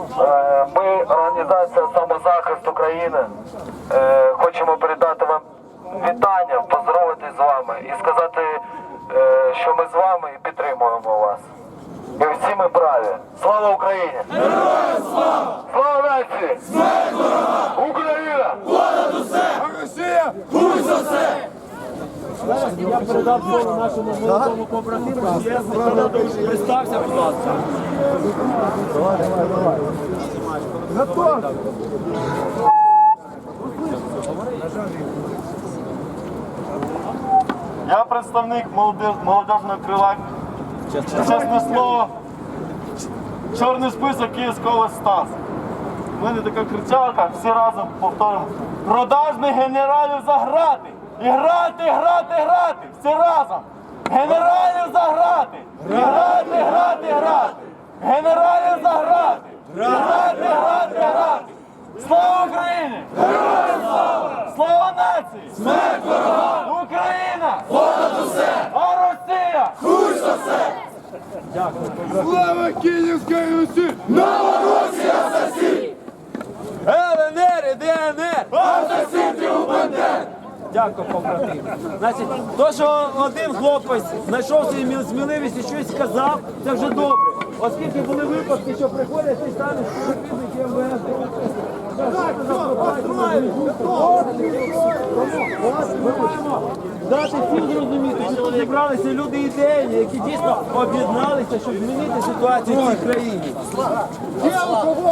Е, Ми, організація самозахист України, е, хочемо передати вам вітання, поздоровитись з вами і сказати, е, що ми з вами і підтримуємо вас. І всі ми праві. Слава Україні! Героям слава! Слава нації! Смерть ворога! Україна! Я передав слово нашому молодому побратиму. Представся, будь ласка. Я представник молоде- молодіжного крила. Чесне слово. Чорний список Київського Стас. У мене така кричалка, всі разом повторимо. Продажних генералів за грати. І грати, грати, грати. Всі разом. Генералів за грати. Грати, грати. Генералів за грати. Грати, грати. Слава Україні! Героям слава! Слава нації! Смерть ворогам! Україна! Понад усе! А Росія! Хуй за все! Слава Київській Русі! ЛНР і ДНР! Дякую, побратим. Значить, то, що один хлопець знайшов міл- сміливість і щось сказав, це вже добре. Оскільки були випадки, що приходять і стануть співробітники МВС. Дати всім зрозуміти, що тут зібралися люди ідейні, які дійсно об'єдналися, щоб змінити ситуацію в цій країні.